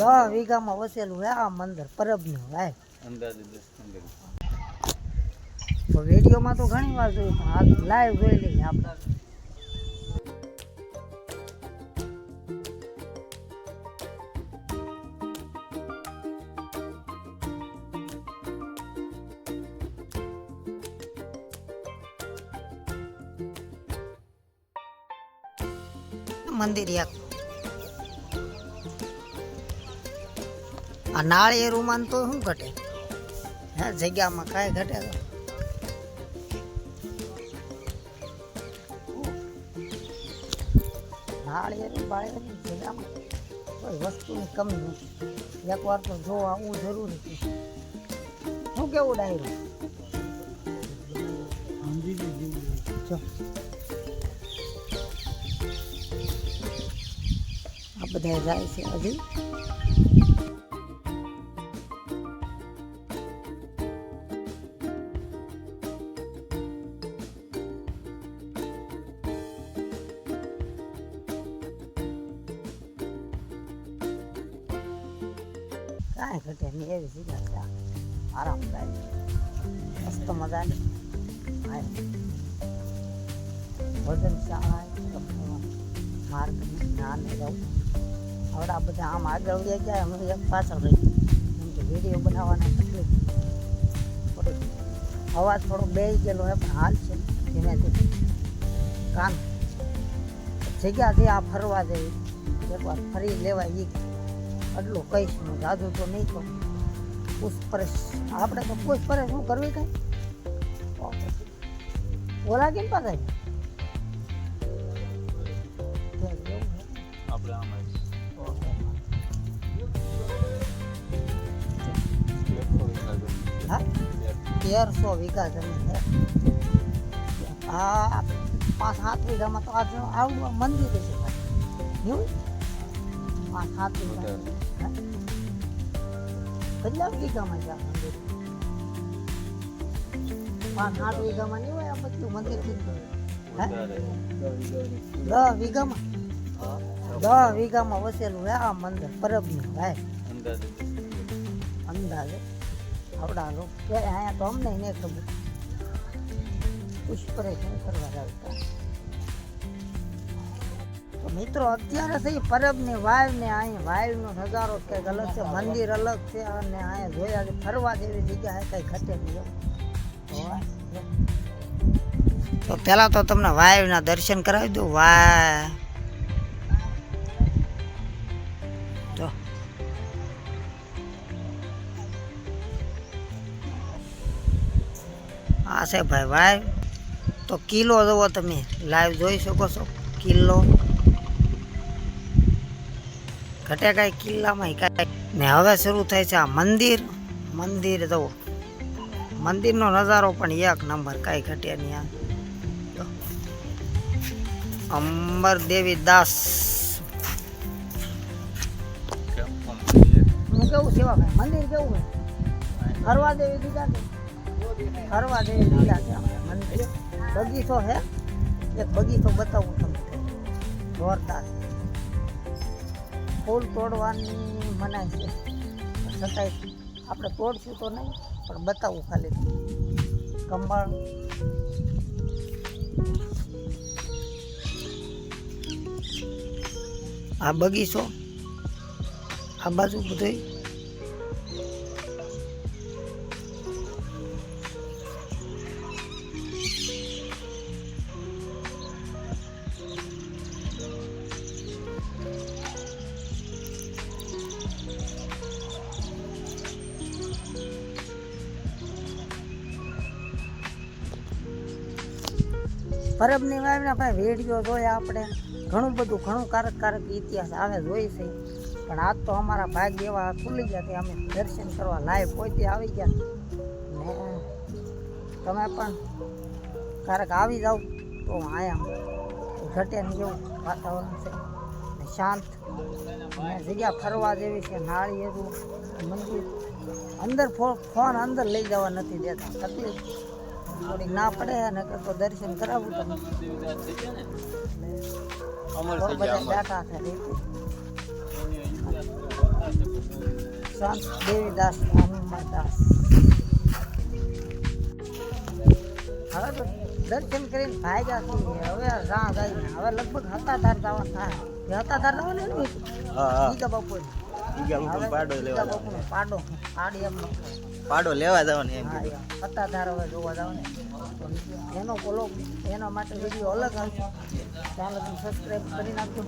દસ વીઘામાં વસેલું હે આ મંદિર પરબનું હે તો વિડીયોમાં તો ઘણી વાર જોયું પણ આ લાઈવ જોઈ લઈએ આપણે. મંદિર એક. આ નાળિયેરુમાં તો શું ઘટે? હે, જગ્યામાં કાંઈ ઘટે તો? નાળિયેરી બાળિયેરી જગ્યામાં કોઈ વસ્તુની કમી નથી. એકવાર તો જો આવવું જરૂરી છે. શું કેવું ડાયરું? આ બધા જાય છે હજી. કાંઈ ઘટે નહીં એવી જગ્યા છે આ. આરામદાયક મસ્ત મજાની હા ભોજન શાળા માર્ગ જ્ઞાન જવું હવે આ બધા આમ આગળ વહી ગયા અમે એક પાછળ રહી કેમ કે વીડિયો બનાવવાના તકલીફ થોડીક અવાજ થોડો બે ગયેલો હોય પણ હાલ છે ધીમે ધીમે કાન જગ્યા છે આ ફરવા જેવી એકવાર ફરી લેવાય એ એટલું કહીશ હું જાદુ તો નહીં કહું. પૂછપરછ આપણે તો પૂછપરછ શું કરવી કઈ? ઓલા કેમ પાસે? આપણે આમાં તેરસો વીઘા જમીન છે. આ પાંચ સાત વીઘામાં તો આજે આવું મંદિર છે. એવું? પાંચ સાત વીઘા? કેટલા વીઘામાં છે આ મંદિર. પાંચ વીઘામાં નહીં હોય આ બધું મંદિર દસ વીઘામાં. દસ વીઘામાં વસેલું હે આ મંદિર પરબનું ભાઈ અંદાજે. આવડા લોકો. અહીંયા તો અમને નહીં ખબર. પુષ્પરે શું કરવા લાવતા તો મિત્રો, અત્યારે થઈ પરબની વાવ ને અહીંયા વાવનો નજારો કંઈક અલગ છે, મંદિર અલગ છે અને અહીંયા જોયા કે ફરવા જેવી જગ્યા કંઈ ઘટે નહીં તો પહેલાં તો તમને વાવના દર્શન કરાવી દઉં. વાવ. તો આ છે ભાઈ વાઈવ તો કિલો જુઓ તમે, લાઈવ જોઈ શકો છો કિલો ઘટે કાંઈ કિલ્લામાં કાંઈ. ને હવે શરૂ થાય છે આ મંદિર. મંદિર જવું મંદિરનો નજારો પણ એક નંબર, કાંઈ ઘટે નહીં અંબર દેવી દાસ? હું કેવું સેવા ભાઈ? મંદિર કેવું છે ફરવા દેવી દીધા છે ફરવા દેવી દીધા છે મંદિર. બગીચો છે? એક બગીચો બતાવું તમને. જોરદાર. ફૂલ તોડવાની મનાય છે. છતાંય આપણે તોડશું તો નહીં, પણ બતાવું ખાલી. કમળ. આ બગીચો, આ બાજુ બધું પરબની વાવના ભાઈ વેડિયો જોયા આપણે. ઘણું બધું, ઘણું કારક કારક ઇતિહાસ આવે જોઈ છે. પણ આજ તો અમારા ભાગ એવા ખુલી ગયા કે અમે દર્શન કરવા લાઈવ પોતે આવી ગયા. ને તમે પણ કારક આવી જાઓ તો આયા ઘટે ને જેવું વાતાવરણ છે. શાંત. જગ્યા ફરવા જેવી છે નાળિયેરું મંદિર. અંદર ફોન અંદર લઈ જવા નથી દેતા. તકલીફ. થોડીક ના પડે અને તો દર્શન કરાવવું તમને. અમર તો થઈ બધા સંત દેવીદાસ હનુમાનદાસ હવે તો દર્શન કરીને ભાગ્યા છીએ. હવે રાહ જાય હવે લગભગ હતાધાર જવા થાય. હતા ધાર જવાનું ને હા હા. બપોર. પાડો લેવા જવાનો. પાડો પાડી એમનો પાડો લેવા જવાનો એમ હા ધારો હવે જોવા જાવ એનો બોલો એના માટે વીડિયો અલગ આવશે. ચાલો તમે સબસ્ક્રાઈબ કરી નાખજો.